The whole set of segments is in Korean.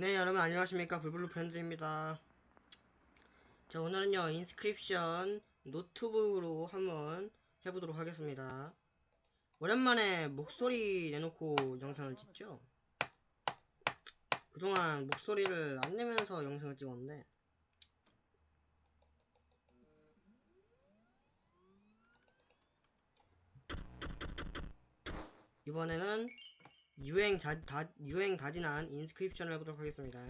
네 여러분 안녕하십니까. 불블루 프렌즈입니다. 자 오늘은요 인스크립션 노트북으로 한번 해보도록 하겠습니다. 오랜만에 목소리 내놓고 영상을 찍죠? 그동안 목소리를 안 내면서 영상을 찍었는데. 이번에는 유행 자, 다, 유행 다진한 인스크립션을 해보도록 하겠습니다.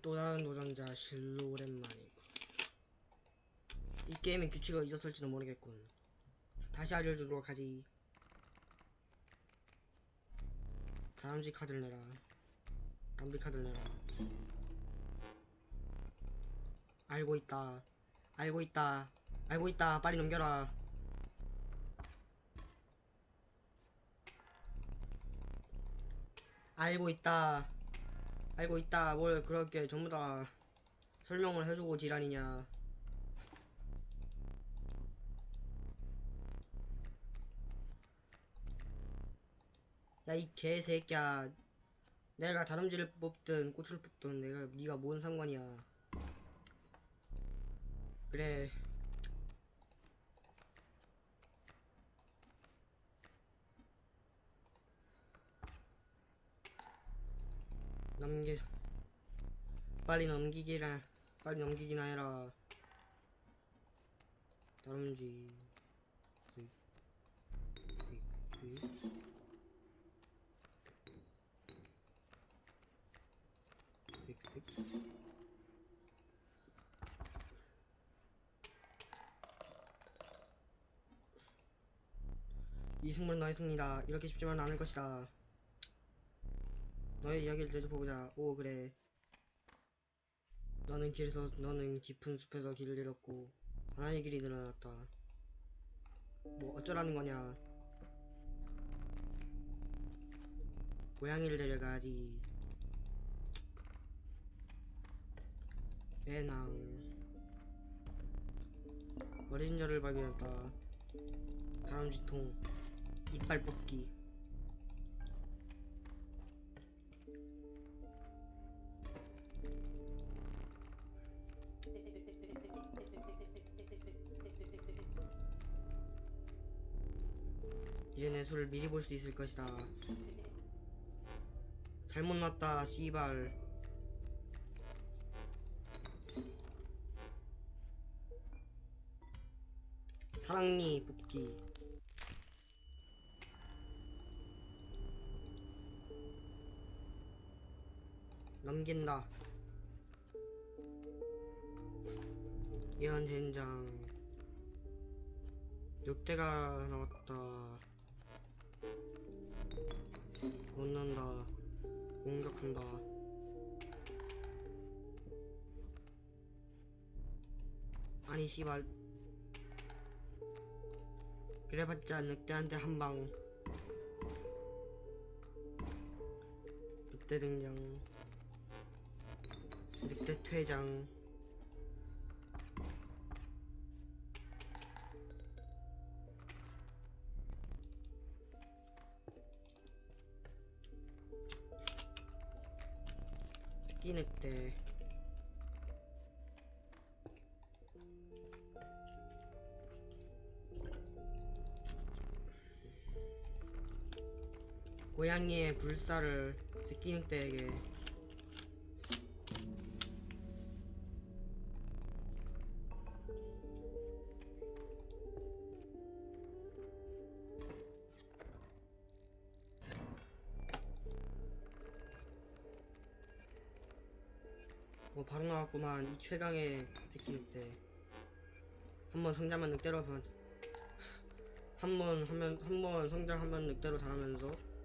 또 다른 도전자 실로 오랜만이고 이 게임의 규칙을 잊었을지도 모르겠군. 다시 알려주도록 하지. 다람쥐 카드를 내라. 담비 카드를 내라. 알고 있다. 알고 있다. 알고 있다. 빨리 넘겨라. 알고 있다. 알고 있다. 뭘 그렇게 전부 다 설명을 해주고 지랄이냐. 야 이 개새끼야. 내가 다람쥐를 뽑든 꽃을 뽑든 내가 네가 뭔 상관이야. 그래. 넘기 빨리 넘기기라. 빨리 넘기기나 해라. 다람쥐. 쓱, 쓱, 쓱. 쓱쓱 이 승부는 너의 승리다. 이렇게 쉽지만 않을 것이다. 너의 이야기를 대접해보자. 오 그래. 너는 길에서 너는 깊은 숲에서 길을 잃었고 하나의 길이 늘어났다. 뭐 어쩌라는 거냐? 고양이를 데려가야지 배낭. 어린 자를 발견했다. 다람쥐통. 이빨 뽑기. 이제 내 술을 미리 볼 수 있을 것이다. 잘못 났다 씨발 사랑니 뽑기 넘긴다. 예언 젠장. 6대가 나왔다. 못 난다. 공격한다. 아니 씨발 그래봤자 늑대한테 한방. 늑대 등장. 늑대 퇴장. 새끼 늑대 고양이의 불사를 새끼 늑대에게. 어 바로 나왔구만 이 최강의 새끼 늑대 한번 성장한 늑대로 변 한번 하면 한번 성장하면 늑대로 자라면서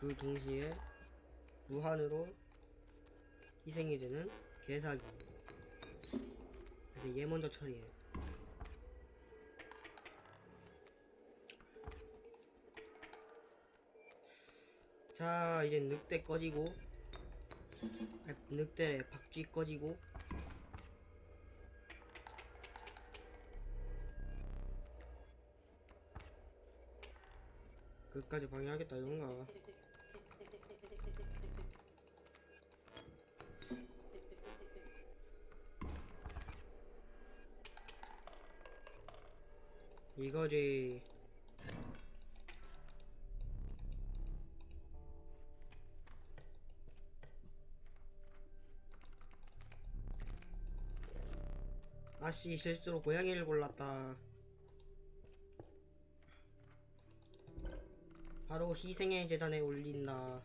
그 동시에 무한으로 희생이 되는 개사기. 이제 얘 먼저 처리해. 자 이제 늑대 꺼지고 늑대 박쥐 꺼지고. 끝까지 방해하겠다 이건가 이거지. 아씨 실수로 고양이를 골랐다. 바로 희생의 재단에 올린다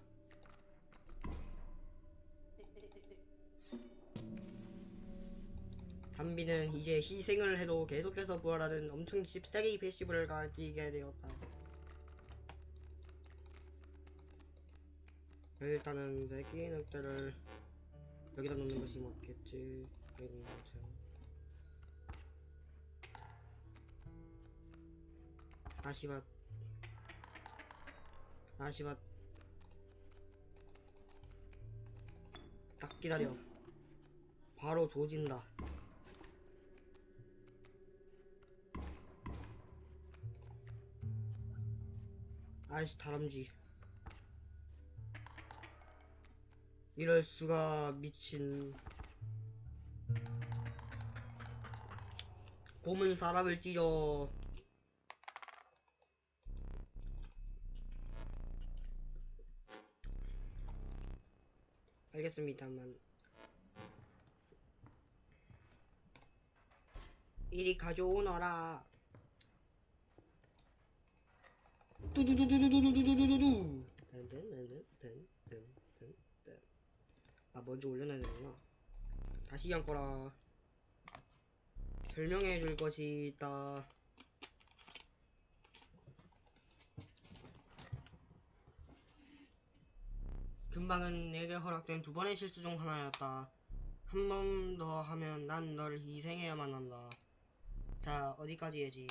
담비는 이제 희생을 해도 계속해서 부활하는 엄청 씹세기 패시브를 가지게 되었다. 일단은 새끼 늑대를 여기다 놓는 것이 맞겠지. 아이고 참 아시밭 아시밭 딱 기다려. 바로 조진다 아이씨 다람쥐. 이럴 수가 미친. 곰은 사람을 찢어. 알겠습니다만. 이리 가져오너라 뚜두두두두두두두두두 든든든든든든든 아 먼저 올려놔야 되구나 다시 한 거라 설명해 줄 것이 있다 금방은 내게 허락된 두 번의 실수 중 하나였다 한 번 더 하면 난널 희생해야만 한다 자 어디까지 해지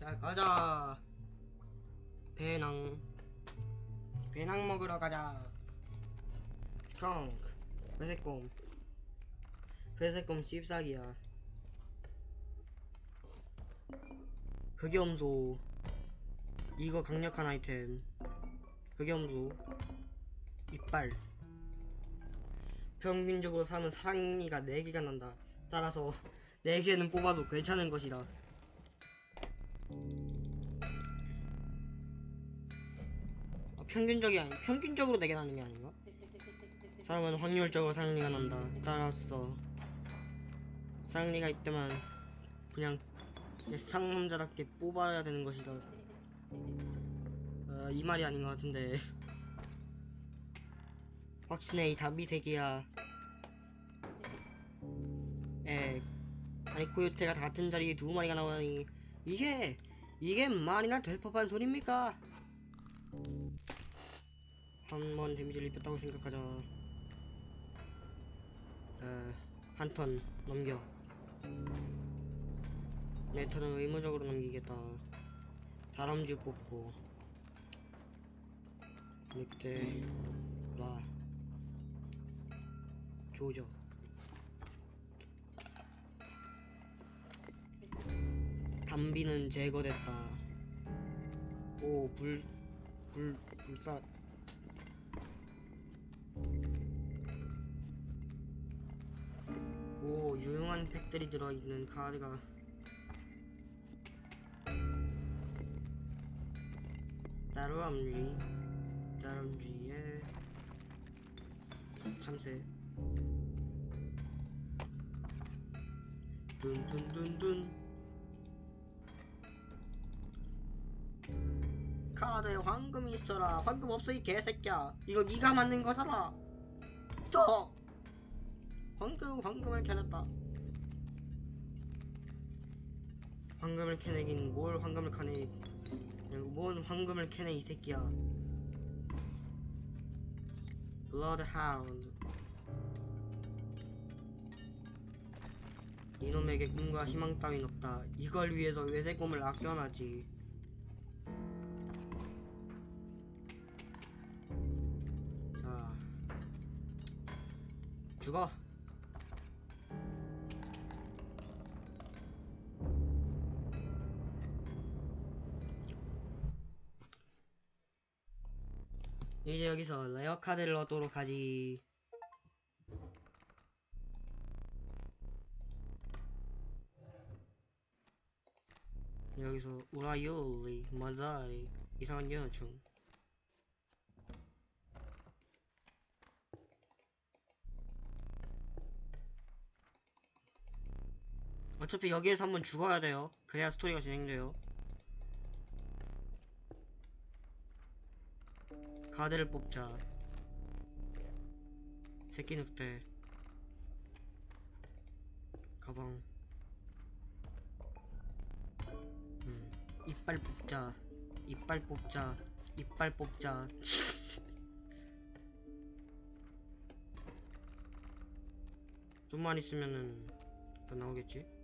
자 가자. 배낭. 배낭 먹으러 가자. 스컹크. 회색곰. 회색곰 씹사기야. 흑염소. 이거 강력한 아이템. 흑염소. 이빨. 평균적으로 사람은 사랑니가 4개가 난다. 따라서 4개는 뽑아도 괜찮은 것이다 아, 평균적이 아니 평균적으로 4개 나는 게 아닌가? 사람은 확률적으로 사랑니가 난다. 따라서 사랑니가 있다면 그냥 그냥 상남자답게 뽑아야 되는 것이다. 아, 이 말이 아닌 것 같은데. 확신해 이 담비 세계야. 에 아니 코요테가 다 같은 자리에 두 마리가 나오니 이게 이게 말이나 될 법한 소리입니까? 한 번 데미지를 입혔다고 생각하자. 한 턴 넘겨. 내 턴은 의무적으로 넘기겠다. 다람쥐 뽑고. 늑대 라 조져 담비는 제거됐다. 오 불 불 불사. 오 유용한 팩들이 들어있는 카드가. 다람쥐 다람쥐의 참새. 둔둔둔둔 카드에 황금이 있어라. 황금 없어 이 개새끼야. 이거 네가 만든 거잖아. 저! 황금 황금을 캐냈다. 황금을 캐내긴 뭘 황금을 캐내 뭔 황금을 캐내 이 새끼야. 블러드하운드 이놈에게 꿈과 희망 따윈 없다. 이걸 위해서 외세 꿈을 아껴놔지. 죽어. 이제 여기서 레어 카드를 얻도록 하지. 여기서 우라이올리, 마자리, 이상한 여충. 어차피 여기에서 한번 죽어야 돼요. 그래야 스토리가 진행돼요. 카드를 뽑자. 새끼 늑대. 가방. 음, 이빨 뽑자. 이빨 뽑자. 이빨 뽑자. 좀만 있으면은 또 나오겠지?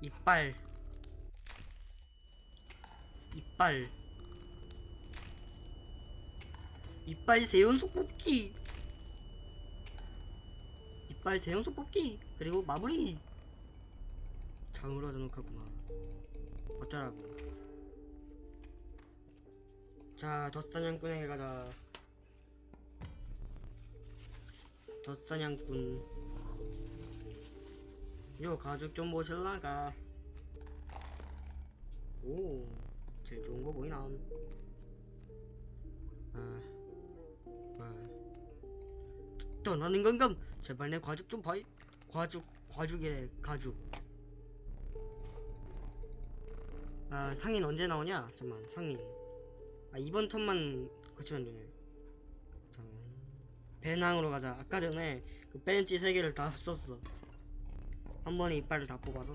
이빨. 이빨. 이빨 세연속 뽑기. 이빨 세연속 뽑기. 그리고 마무리. 장으로 등록하구나. 어쩌라고. 자, 덧사냥꾼에게 가자. 덧사냥꾼. 요 가죽 좀 보실라가. 오, 제일 좋은 거 보이나? 아, 아. 떠나는 건감. 제발 내 가죽 좀 봐이. 가죽, 가죽이래, 가죽. 아, 상인 언제 나오냐? 잠만, 상인. 아, 이번 턴만 거치면 되네. 잠깐. 배낭으로 가자. 아까 전에 그 벤치 세 개를 다 썼어. 한 번에 이빨을 다 뽑아서.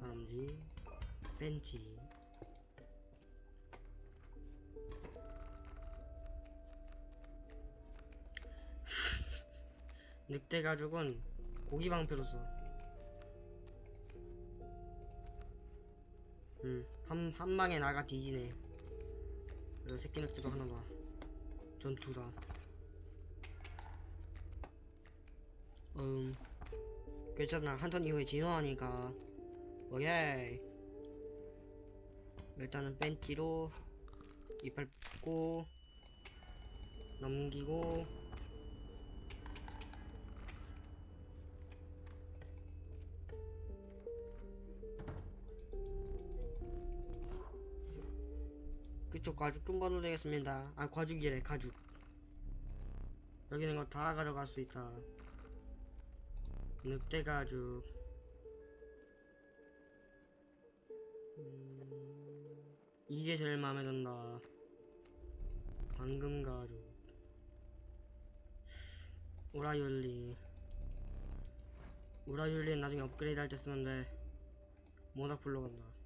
다음지 벤치. 늑대 가죽은 고기 방패로 써. 음, 한, 한 방에 나가 뒤지네. 그리고 새끼 늑대가 하나 놔. 전투다. 음, 괜찮아. 한 턴 이후에 진화하니까. 오케이. 일단은 벤치로 이빨 뽑고 넘기고 그쪽 가죽 좀 봐도 되겠습니다. 아 가죽이래 가죽. 여기 있는 거 다 가져갈 수 있다. 늑대 가죽. 음, 이게 제일 마음에 든다. 방금 가죽. 우라율리. 우라율리는 나중에 업그레이드 할 때 쓰면 돼. 모닥불로 간다.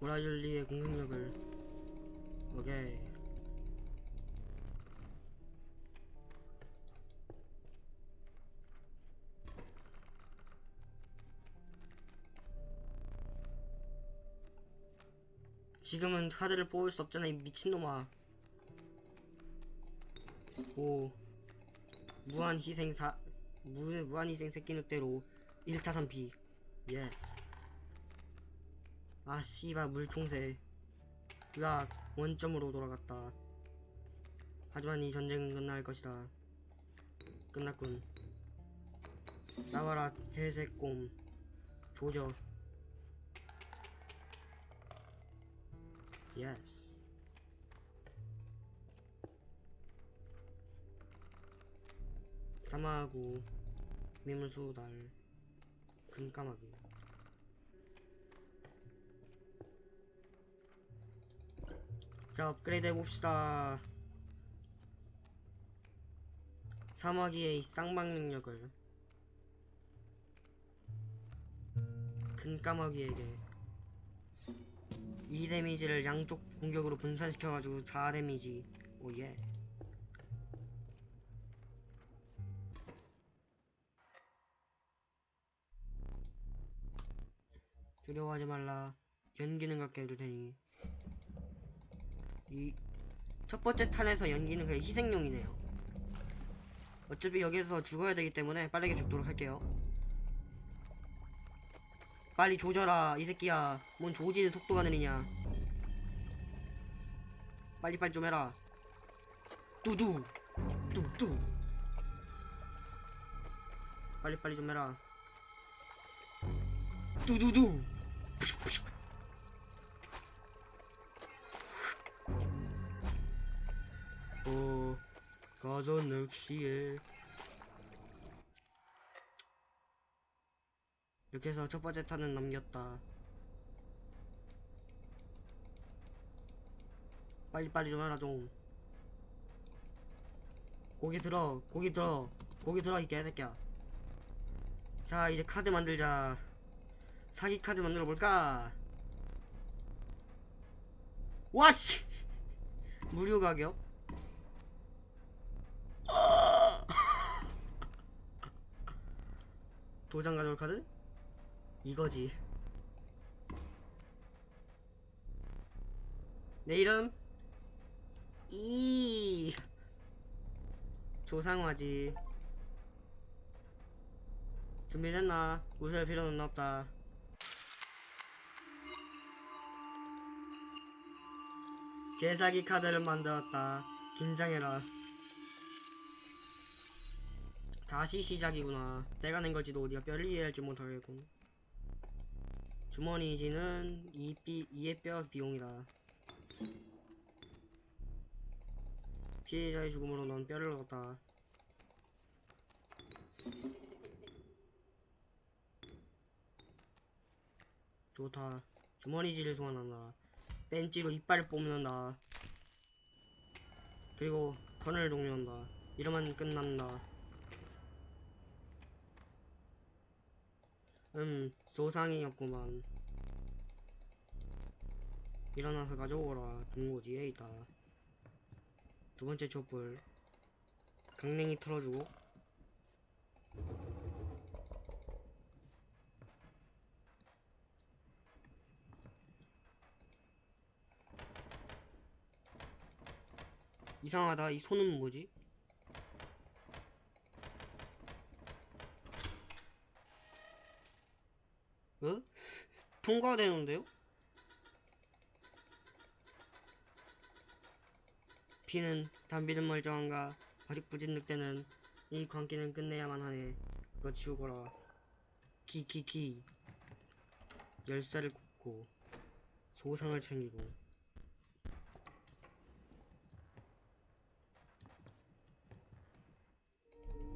우라율리의 공격력을 오케이. 지금은 카드를 뽑을 수 없잖아 이 미친놈아. 오. 무한 희생 사 무, 무한 희생 새끼 늑대로 1타 3피. 예스 아 씨발 물총새 으악 원점으로 돌아갔다. 하지만 이 전쟁은 끝날 것이다. 끝났군. 나와라 회색곰 조져. 예스 사마하고 미물수달. 금까마귀 자 업그레이드 해봅시다. 사마귀의 이 쌍방 능력을. 금까마귀에게. 2 데미지를 양쪽 공격으로 분산시켜가지고 4 데미지. 오예. 두려워하지 말라. 연기는 갖게 해줄 테니. 이 첫 번째 탄에서 연기는 그냥 희생용이네요. 어차피 여기서 죽어야 되기 때문에 빠르게 죽도록 할게요. 빨리 조져라 이 새끼야. 뭔 조지는 속도가 느리냐. 빨리 빨리 좀 해라. 뚜두 뚜뚜. 빨리 빨리 좀 해라. 뚜두두 어 가자 낚시에 이렇게 해서 첫 번째 탄은 넘겼다. 빨리빨리 좀 해라 좀. 고기 들어, 고기 들어, 고기 들어 이 개새끼야. 자 이제 카드 만들자. 사기 카드 만들어 볼까? 와씨! 무료 가격? 도장 가져올 카드? 이거지. 내 이름 이 조상화지. 준비됐나? 웃을 필요는 없다. 개사기 카드를 만들었다. 긴장해라. 다시 시작이구나. 내가 낸 걸지도 어디가 뼈를 이해할지 못하겠군. 주머니지는 이비 이의 뼈 비용이다. 피해자의 죽음으로 넌 뼈를 얻었다. 좋다. 주머니지를 소환한다. 벤치로 이빨을 뽑는다. 그리고 턴을 종료한다. 이러면 끝난다. 음, 소상이었구만. 일어나서 가져오라. 금고 뒤에 있다. 두 번째 촛불. 강냉이 털어주고. 이상하다. 이 손은 뭐지? 어? 통과되는데요? 피는 담비는 멀쩡한가? 바득부진 늑대는 이 광기는 끝내야만 하네. 그거 치우거라 키키키 열쇠를 굽고 소상을 챙기고.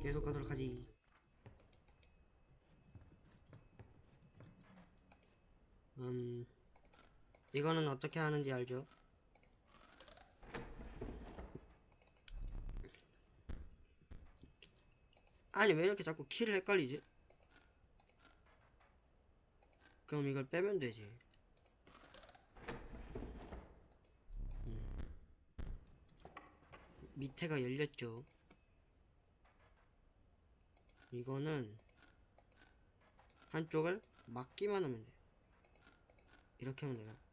계속 가도록 하지 음, 이거는 어떻게 하는지 알죠? 아니, 왜 이렇게 자꾸 키를 헷갈리지? 그럼 이걸 빼면 되지. 음. 밑에가 열렸죠. 이거는 한쪽을 막기만 하면 돼. 이렇게 하면 되나?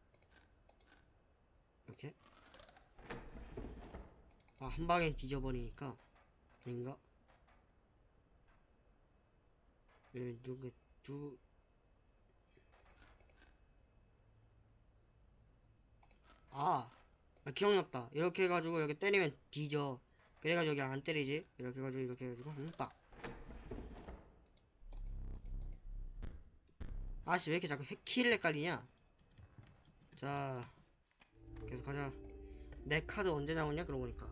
이렇게? 아, 한 방에 뒤져버리니까. 아닌가? 예, 누구, 두, 아, 아, 기억났다. 이렇게 해가지고 여기 때리면 뒤져. 그래가지고 여기 안 때리지. 이렇게 해가지고 이렇게 해가지고 한 빡. 아씨, 왜 이렇게 자꾸 해- 키를 헷갈리냐? 자, 계속 가자. 내 카드 언제 나오냐? 그러고 보니까.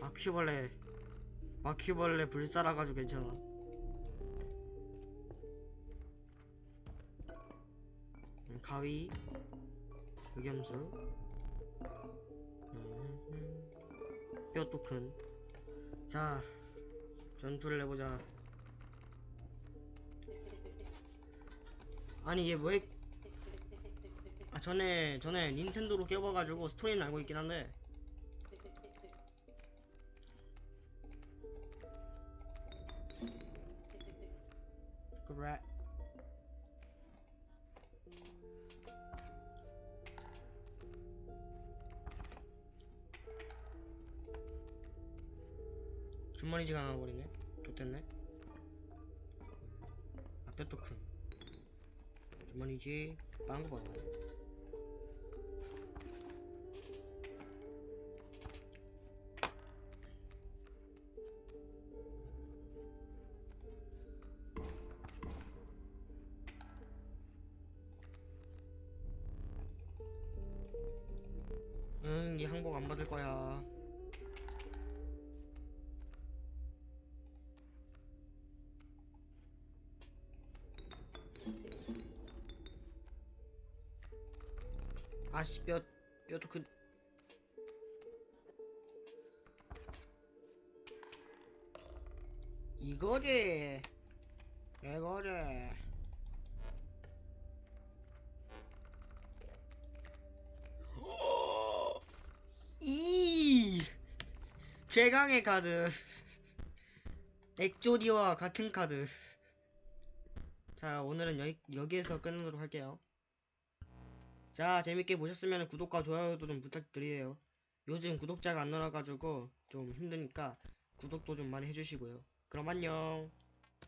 바퀴벌레. 바퀴벌레 불살아가지고 괜찮아. 음, 가위. 흑염수. 음, 뼈도 큰. 자, 전투를 해보자. 아니 얘 왜? 아 전에 전에 닌텐도로 깨워가지고 스토리는 알고 있긴 한데 그래. 주머니지가 나와버리네. 좋댔네. 아, 뼈도 큰. 주머니 아씨 뼈 뼈도 큰 이거지. 이거지. 이 최강의 카드. 엑조디와 같은 카드. 자 오늘은 여기, 여기에서 끝내도록 할게요 자 재밌게 보셨으면 구독과 좋아요도 좀 부탁드려요. 요즘 구독자가 안 늘어가지고 좀 힘드니까 구독도 좀 많이 해주시고요. 그럼 안녕